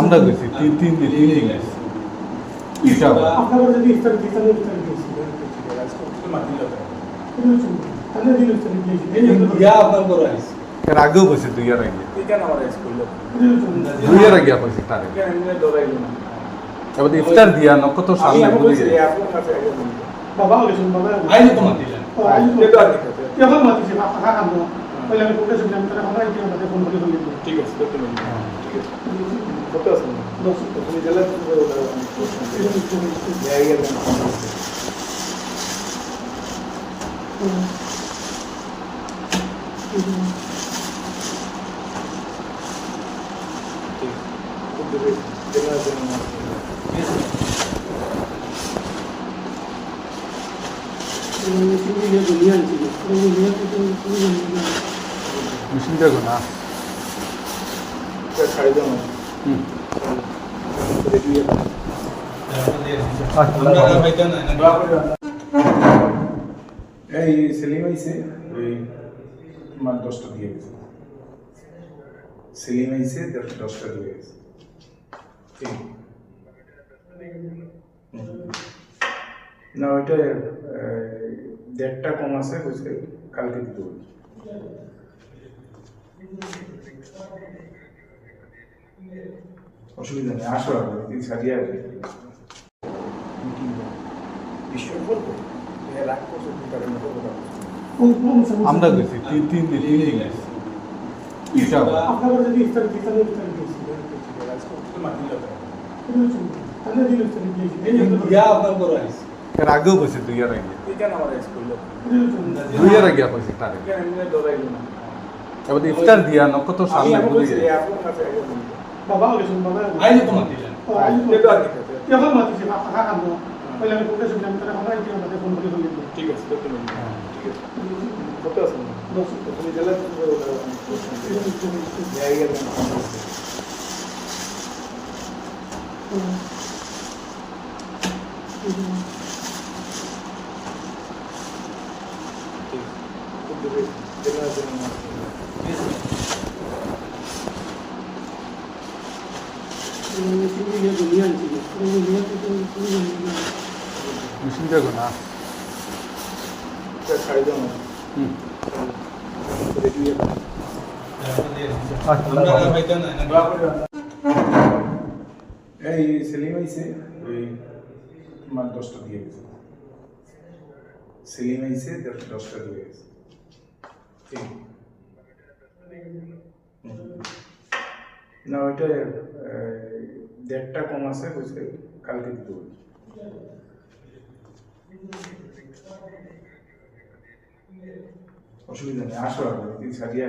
আমরা গেছি তিন তিন দিন তিন দিন গেছি। আগেও গেছে দুই ইয়ার আগে। তুই কেন আমার দুই ইয়ার আগে পাইছি তার। এবার ইফতার দিয়া আমি সামনে। বাবা আইনি তোমার দিলেন এটা আর কি কথা? এখন মাতিছে টাকা খাব তাহলে আমি কোথায় শুনলাম তারা আমরা কি আমাদের ফোন করে বলি ঠিক আছে মেশিন দেখো না এই সেলিম আইছে ওই তোমার দশটা দিয়ে গেছে সেলিম দশ- দশটা দিয়ে গেছে ঠিক। না, ওইটা দেড়টা কম আছে বুঝছে কালকে দিতে বলছি অসুবিধা নেই আসো আর তিন সারিয়ে আসবে। আমরা গেছি তিন তিন দিন তিন দিন। গেছি আপনারা যদি ইফতার দিতেন ইফতার দিয়েছি আজকে তুমি মাতি যাবে তাহলে দিন ইফতার দিয়েছি এই ইয়া আপনার করে আইছি। এর আগেও গেছে দুই ইয়ার আগে। দুই ইয়ার আগে পাইছি তার না এবার ইফতার দিয়া নকত আমি সামনে বুঝে গেছে। কাছে আগে বলব। বাবা গেছেন বাবা আইনি তোমার দিলেন এটা আর কি। কথা? এখন মাতিছে টাকা খাব তাহলে আমি কোথায় শুনলাম? তারা আমরা কি আমাদের ফোন করে বলি ঠিক আছে তো তুমি ঠিক আছে। কত আছে? দশ। তো তুমি জায়গা দেন। ঠিক হুম রেডি আমরা ভাইটা না এই সেলিম আইছে ওই তোমার দশটা দিয়ে গেছে সেলিম আইছে দশ- দশটা দিয়ে গেছে ঠিক হুম। না, ওইটা দেড়টা কম আছে বুঝছে কালকে দিতে বলি অসুবিধা নেই, আসো আর তিন সারিয়ে